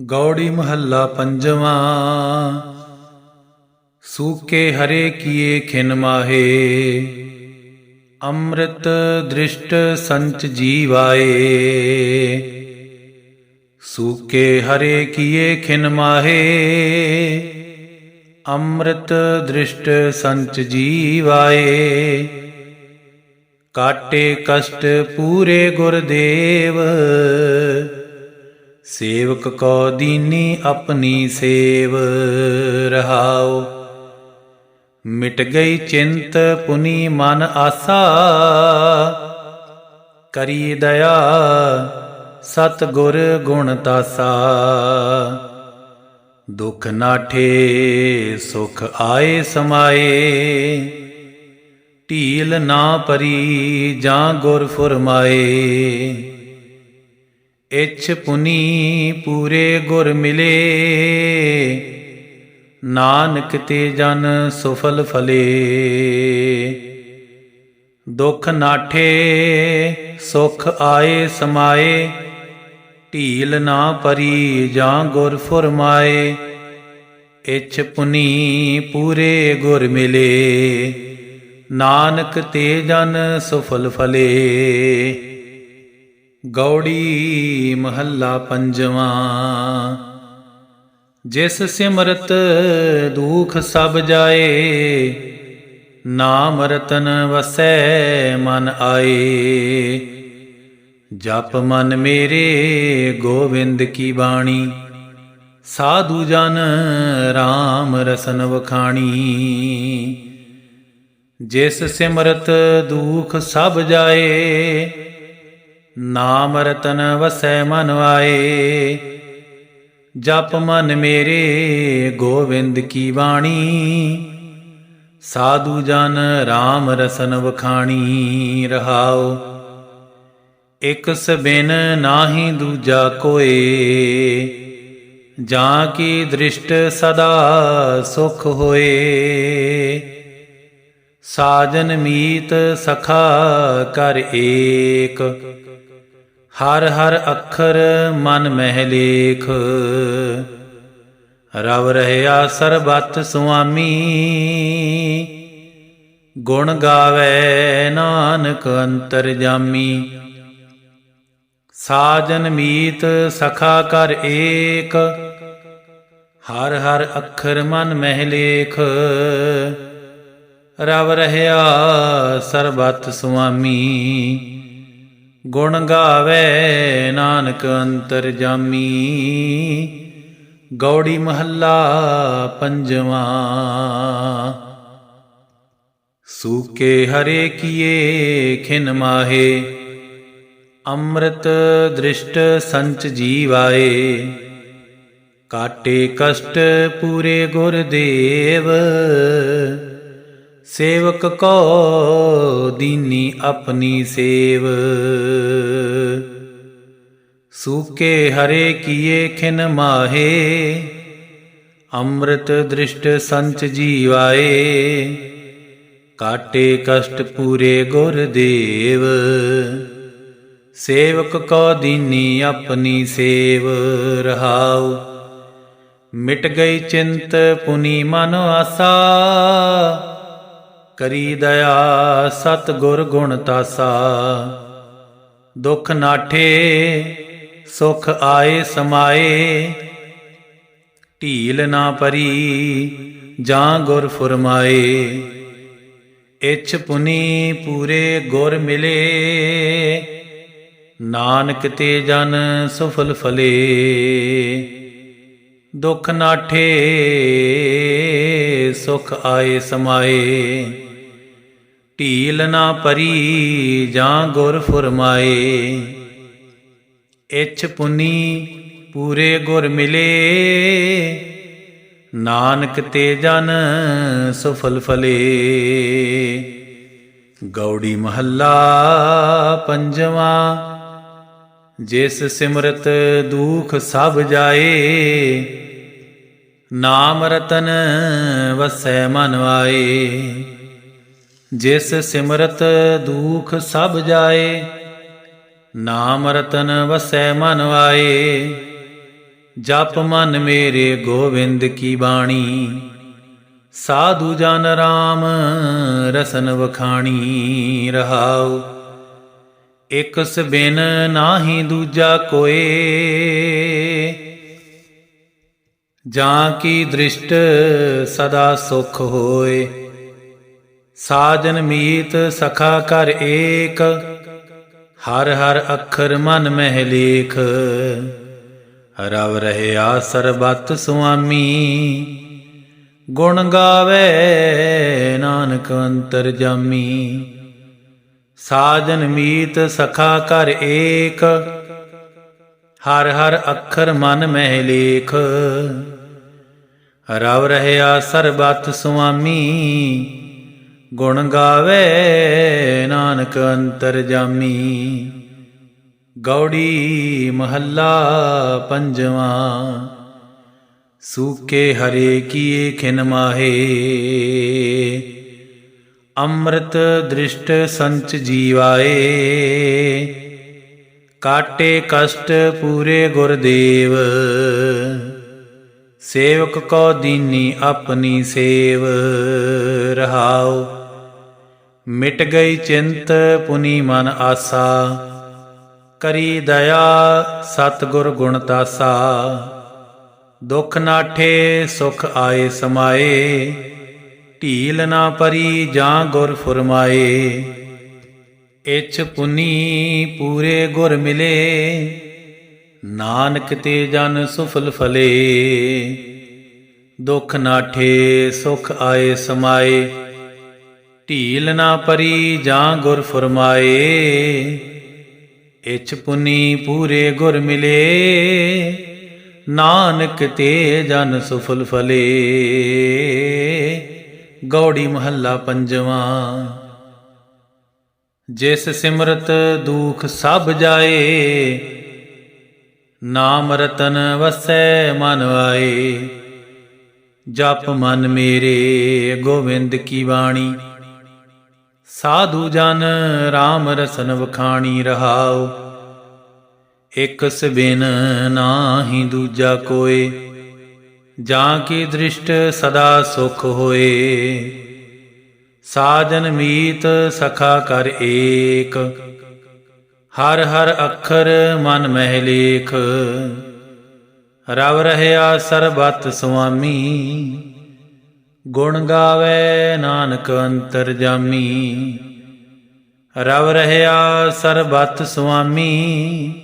ਗੌੜੀ ਮਹੱਲਾ ਪੰਜਵਾਂ। ਸੂਕੇ ਹਰੇ ਕੀਏ ਖਿਨ ਮਾਹੇ। ਅੰਮ੍ਰਿਤ ਦ੍ਰਿਸ਼ਟ ਸੰਚ ਜੀਵਾਏ ਸੂਕੇ ਹਰੇ ਕੀਏ ਖਿਨ ਮਾਹੇ। ਅੰਮ੍ਰਿਤ ਦ੍ਰਿਸ਼ਟ ਸੰਚ ਜੀਵਾਏ ਕਾਟੇ ਕਸ਼ਟ ਪੂਰੇ ਗੁਰਦੇਵ। ਸੇਵਕ ਕੋ ਦੀਨੀ ਆਪਣੀ ਸੇਵ ਰਹਾਉ। ਮਿਟ ਗਈ ਚਿੰਤ ਪੁਨੀ ਮਨ ਆਸਾ। ਕਰੀ ਦਇਆ ਸਤ ਗੁਰ ਗੁਣ ਤਾਸਾ। ਦੁਖ ਨਾਠੇ ਸੁਖ ਆਏ ਸਮਾਏ। ਢੀਲ ਨਾ ਪਰੀ ਜਾਂ ਗੁਰ ਫੁਰਮਾਏ। ਇਛ ਪੁਨੀ ਪੂਰੇ ਗੁਰ ਮਿਲੇ। ਨਾਨਕ ਤੇ ਜਨ ਸੁਫਲ ਫਲੇ। ਦੁਖ ਨਾਠੇ, ਸੁਖ ਆਏ ਸਮਾਏ। ਢੀਲ ਨਾ ਪਰੀ ਜਾਂ ਗੁਰ ਫੁਰਮਾਏ। ਇਛ ਪੁਨੀ ਪੂਰੇ ਗੁਰ ਮਿਲੇ। ਨਾਨਕ ਤੇ ਜਨ ਸੁਫਲ ਫਲੇ। ਗੌੜੀ ਮਹੱਲਾ ਪੰਜਵਾਂ। ਜਿਸ ਸਿਮਰਤ ਦੁਖ ਸਭ ਜਾਏ, ਨਾਮ ਰਤਨ ਵਸੈ ਮਨ ਆਏ। ਜਪ ਮਨ ਮੇਰੇ ਗੋਵਿੰਦ ਕੀ ਬਾਣੀ, ਸਾਧੂ ਜਨ RAM ਰਸਨ ਵਖਾਣੀ। ਜਿਸ ਸਿਮਰਤ ਦੁਖ ਸਭ ਜਾਏ ਨਾਮ ਰਤਨ ਵਸੈ ਮਨ ਆਏ। ਜਪ ਮਨ ਮੇਰੇ, ਗੋਵਿੰਦ ਕੀ ਬਾਣੀ। ਸਾਧੂ ਜਨ RAM ਰਸਨ ਵਖਾਣੀ ਰਹਾਓ ਇਕ ਸਬਿਨ ਨਾਹੀ ਦੂਜਾ ਕੋਏ। ਜਾਂ ਕੀ ਦ੍ਰਿਸ਼ਟ ਸਦਾ ਸੁਖ ਹੋਏ। ਸਾਜਨ ਮੀਤ ਸਖਾ ਕਰ ਏਕ। ਹਰ ਹਰ ਅੱਖਰ ਮਨ ਮਹਿ ਲੇਖ। ਰਵ ਰਹਿਆ ਸਰਬਤ ਸੁਆਮੀ। ਗੁਣ ਗਾਵੇ ਨਾਨਕ ਅੰਤਰ ਜਾਮੀ। ਸਾਜਨ ਮੀਤ ਸਖਾ ਕਰ ਏਕ। ਹਰ ਹਰ ਅੱਖਰ ਮਨ ਮਹਿ ਲੇਖ। ਰਵ ਰਹਿਆ ਸਰਬਤ ਸੁਆਮੀ। ਗੁਣ ਗਾਵੇ ਨਾਨਕ ਅੰਤਰ ਜਾਮੀ ਗੌੜੀ ਮਹੱਲਾ ਪੰਜਵਾਂ। ਸੂਕੇ ਹਰੇ ਕੀਏ ਖਿਨ ਮਾਹੇ। ਅੰਮ੍ਰਿਤ ਦ੍ਰਿਸ਼ਟ ਸੰਚ ਜੀਵਾਏ। ਕਾਟੇ ਕਸ਼ਟ ਪੂਰੇ ਗੁਰਦੇਵ ਸੇਵਕ ਕੋ ਦੀਨੀ ਆਪਣੀ ਸੇਵ। ਸੂਕੇ ਹਰੇ ਕੀਏ ਖਿਨ ਮਾਹੇ, ਅੰਮ੍ਰਿਤ ਦ੍ਰਿਸ਼ਟ ਸੰਚ ਜੀਵਾਏ। ਕਾਟੇ ਕਸ਼ਟ ਪੂਰੇ ਗੁਰਦੇਵ ਸੇਵਕ ਕੋ ਦੀਨੀ ਆਪਣੀ ਸੇਵ ਰਹਾਉ। ਮਿਟ ਗਈ ਚਿੰਤ ਪੁਨੀ ਮਨ ਆਸਾ। ਕਰੀ ਦਇਆ ਸਤ ਗੁਰ ਗੁਣ ਤਾਸਾ। ਦੁਖ ਨਾਠੇ, ਸੁਖ ਆਏ ਸਮਾਏ। ਢੀਲ ਨਾ ਪਰੀ ਜਾਂ ਗੁਰ ਫੁਰਮਾਏ। ਇਛ ਪੁਨੀ ਪੂਰੇ ਗੁਰ ਮਿਲੇ। ਨਾਨਕ ਤੇ ਜਨ ਸੁਫਲ ਫਲੇ। ਦੁਖ ਨਾਠੇ, ਸੁਖ ਆਏ ਸਮਾਏ। ਢੀਲ ਨਾ ਪਰੀ ਜਾਂ ਗੁਰ ਫੁਰਮਾਏ। ਇਛ ਪੁਨੀ ਪੂਰੇ ਗੁਰ ਮਿਲੇ। ਨਾਨਕ ਤੇ ਜਨ ਸੁਫਲ ਫਲੇ। ਗੌੜੀ ਮਹੱਲਾ ਪੰਜਵਾਂ। ਜਿਸ ਸਿਮਰਤ ਦੁਖ ਸਭ ਜਾਏ, ਨਾਮ ਰਤਨ ਵਸੈ ਮਨ ਆਏ। ਜਿਸ ਸਿਮਰਤ ਦੁਖ ਸਭ ਜਾਏ, ਨਾਮ ਰਤਨ ਵਸੈ ਮਨ ਆਏ। ਜਪ ਮਨ ਮੇਰੇ ਗੋਵਿੰਦ ਕੀ ਬਾਣੀ, ਸਾਧੂ ਜਨ ਰਾਮ ਰਸਨ ਵਖਾਣੀ ਰਹਾਉ। ਇਕਸ ਬਿਨ ਨਾਹੀ ਦੂਜਾ ਕੋਏ। ਜਾਂ ਕੀ ਦ੍ਰਿਸ਼ਟ ਸਦਾ ਸੁਖ ਹੋਏ। ਸਾਜਨ ਮੀਤ ਸਖਾ ਕਰ ਏਕ, ਹਰ ਹਰ ਅੱਖਰ ਮਨ ਮਹਿ ਲੇਖ। ਰਵ ਰਹਿਆ ਸਰਬਤ ਸੁਆਮੀ, ਗੁਣ ਗਾਵੇ ਨਾਨਕ ਅੰਤਰ ਜਾਮੀ। ਸਾਜਨ ਮੀਤ ਸਖਾ ਕਰ ਏਕ, ਹਰ ਹਰ ਅੱਖਰ ਮਨ ਮਹਿ ਲੇਖ। ਰਵ ਰਹਿਆ ਸਰਬਤ ਸੁਆਮੀ ਗੁਣ ਗਾਵੇ ਨਾਨਕ ਅੰਤਰ ਜਾਮੀ। ਗੌੜੀ ਮਹੱਲਾ ਪੰਜਵਾਂ। ਸੂਕੇ ਹਰੇ ਕੀਏ ਖਿਨ ਮਾਹੇ। ਅੰਮ੍ਰਿਤ ਦ੍ਰਿਸ਼ਟ ਸੰਚ ਜੀਵਾਏ। ਕਾਟੇ ਕਸ਼ਟ ਪੂਰੇ ਗੁਰਦੇਵ। ਸੇਵਕ ਕੋ ਦੀਨੀ ਆਪਣੀ ਸੇਵ। ਰਹਾਉ ਮਿਟ ਗਈ ਚਿੰਤ ਪੁਨੀ ਮਨ ਆਸਾ। ਕਰੀ ਦਇਆ ਸਤਿਗੁਰ ਗੁਣ ਤਾਸਾ। ਦੁਖ ਨਾਠੇ ਸੁਖ ਆਏ ਸਮਾਏ। ਢੀਲ ਨਾ ਪਰੀ ਜਾਂ ਗੁਰ ਫੁਰਮਾਏ। ਇਛ ਪੁਨੀ ਪੂਰੇ ਗੁਰ ਮਿਲੇ। ਨਾਨਕ ਤੇ ਜਨ ਸੁਫਲ ਫਲੇ। ਦੁਖ ਨਾਠੇ ਸੁਖ ਆਏ ਸਮਾਏ। ਢੀਲ ਨਾ ਪਰੀ ਜਾਂ ਗੁਰ ਫਰਮਾਏ। ਇਛ ਪੁਨੀ ਪੂਰੇ ਗੁਰ ਮਿਲੇ। ਨਾਨਕ ਤੇ ਜਨ ਸੁਫਲ ਫਲੇ। ਗੌੜੀ ਮਹੱਲਾ ਪੰਜਵਾਂ। ਜਿਸ ਸਿਮਰਤ ਦੁਖ ਸਭ ਜਾਏ, ਨਾਮ ਰਤਨ ਵਸੈ ਮਨ ਆਏ। ਜਪ ਮਨ ਮੇਰੇ, ਗੋਵਿੰਦ ਕੀ ਬਾਣੀ। ਸਾਧੂ ਜਨ RAM ਰਸਨ ਵਖਾਣੀ ਰਹਾਉ। ਇਕਸ ਬਿਨ ਨਾਹੀ ਦੂਜਾ ਕੋਏ, ਜਾਂ ਕੀ ਦ੍ਰਿਸ਼ਟ ਸਦਾ ਸੁਖ ਹੋਏ। ਸਾਜਨ ਮੀਤ ਸਖਾ ਕਰ ਏਕ, ਹਰ ਹਰ ਅੱਖਰ ਮਨ ਮਹਿ ਲੇਖ। ਰਵ ਰਹਿਆ ਸਰਬਤ ਸੁਆਮੀ ਗੁਣ ਗਾਵੇ ਨਾਨਕ ਅੰਤਰ ਜਾਮੀ ਰਵ ਰਹਿਆ ਸਰਬੱਤ ਸੁਆਮੀ।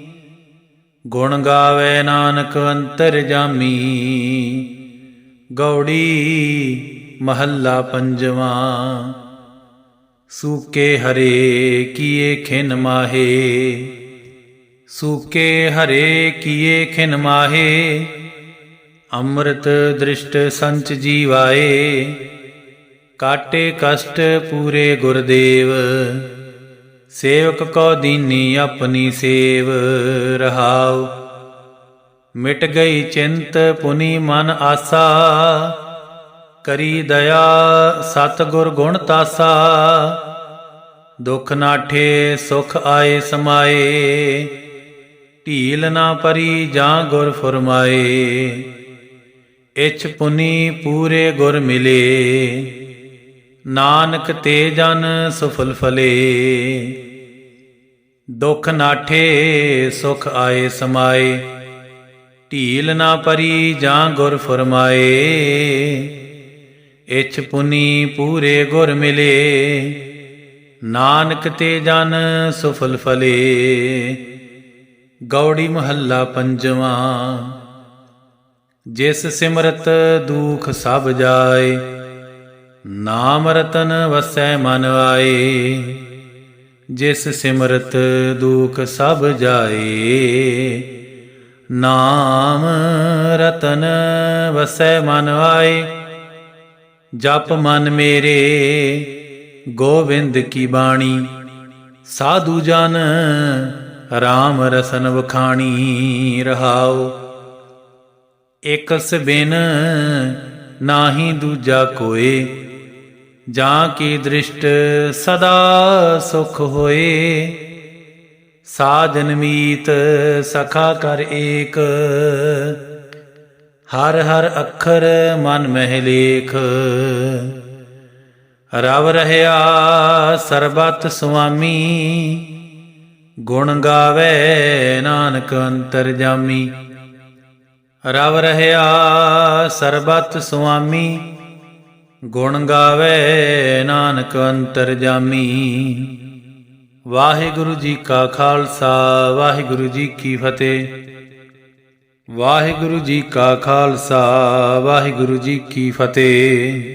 ਗੁਣ ਗਾਵੇ ਨਾਨਕ ਅੰਤਰ ਜਾਮੀ ਗੌੜੀ ਮਹੱਲਾ ਪੰਜਵਾਂ। ਸੂਕੇ ਹਰੇ ਕੀਏ ਖਿਨ ਮਾਹੇ। ਸੂਕੇ ਹਰੇ ਕੀਏ ਖਿਨ ਮਾਹੇ। ਅੰਮ੍ਰਿਤ ਦ੍ਰਿਸ਼ਟ ਸੰਚ ਜੀਵਾਏ, ਕਾਟੇ ਕਸ਼ਟ ਪੂਰੇ ਗੁਰਦੇਵ, ਸੇਵਕ ਕੋ ਦੀਨੀ ਆਪਣੀ ਸੇਵ, ਰਹਾਉ। ਮਿਟ ਗਈ ਚਿੰਤ ਪੁਨੀ ਮਨ ਆਸਾ, ਕਰੀ ਦਇਆ ਸਤਿਗੁਰ ਗੁਣ ਤਾਸਾ। ਦੁਖ ਨਾਠੇ ਸੁਖ ਆਏ ਸਮਾਏ, ਢੀਲ ਨਾ ਪਰੀ ਜਾਂ ਗੁਰ ਫਰਮਾਏ। ਇਛ ਪੁਨੀ ਪੂਰੇ ਗੁਰ ਮਿਲੇ। ਨਾਨਕ ਤੇ ਜਨ ਸੁਫਲ ਫਲੇ। ਦੁਖ ਨਾਠੇ ਸੁਖ ਆਏ ਸਮਾਏ। ਢੀਲ ਨਾ ਪਰੀ ਜਾਂ ਗੁਰ ਫਰਮਾਏ। ਇਛ ਪੁਨੀ ਪੂਰੇ ਗੁਰ ਮਿਲੇ। ਨਾਨਕ ਤੇ ਜਨ ਸੁਫਲ ਫਲੇ। ਗੌੜੀ ਮਹੱਲਾ ਪੰਜਵਾਂ। ਜਿਸ ਸਿਮਰਤ ਦੁਖ ਸਭ ਜਾਏ, ਨਾਮ ਰਤਨ ਵਸੈ ਮਨ ਆਏ। ਜਿਸ ਸਿਮਰਤ ਦੁਖ ਸਭ ਜਾਏ, ਨਾਮ ਰਤਨ ਵਸੈ ਮਨ ਆਏ। ਜਪ ਮਨ ਮੇਰੇ ਗੋਵਿੰਦ ਕੀ ਬਾਣੀ। ਸਾਧੂ ਜਨ RAM ਰਸਨ ਵਖਾਣੀ ਰਹਾਓ। ਇਕਸ ਬਿਨ ਨਾਹੀ ਦੂਜਾ ਕੋਏ, ਜਾਂ ਕੀ ਦ੍ਰਿਸ਼ਟ ਸਦਾ ਸੁਖ ਹੋਏ। ਸਾਜਨ ਮੀਤ ਸਖਾ ਕਰ ਏਕ, ਹਰ ਹਰ ਅੱਖਰ ਮਨ ਮਹਿ ਲੇਖ। ਰਵ ਰਹਿਆ ਸਰਬਤ ਸੁਆਮੀ, ਗੁਣ ਗਾਵੇ ਨਾਨਕ ਅੰਤਰ ਜਾਮੀ। ਰਵ ਰਹਿਆ ਸਰਬਤ ਸੁਆਮੀ, ਗੁਣ ਗਾਵੇ ਨਾਨਕ ਅੰਤਰ ਜਾਮੀ। ਵਾਹਿਗੁਰੂ ਜੀ ਕਾ ਖਾਲਸਾ, ਵਾਹਿਗੁਰੂ ਜੀ ਕੀ ਫਤਿਹ। ਵਾਹਿਗੁਰੂ ਜੀ ਕਾ ਖਾਲਸਾ, ਵਾਹਿਗੁਰੂ ਜੀ ਕੀ ਫਤਿਹ।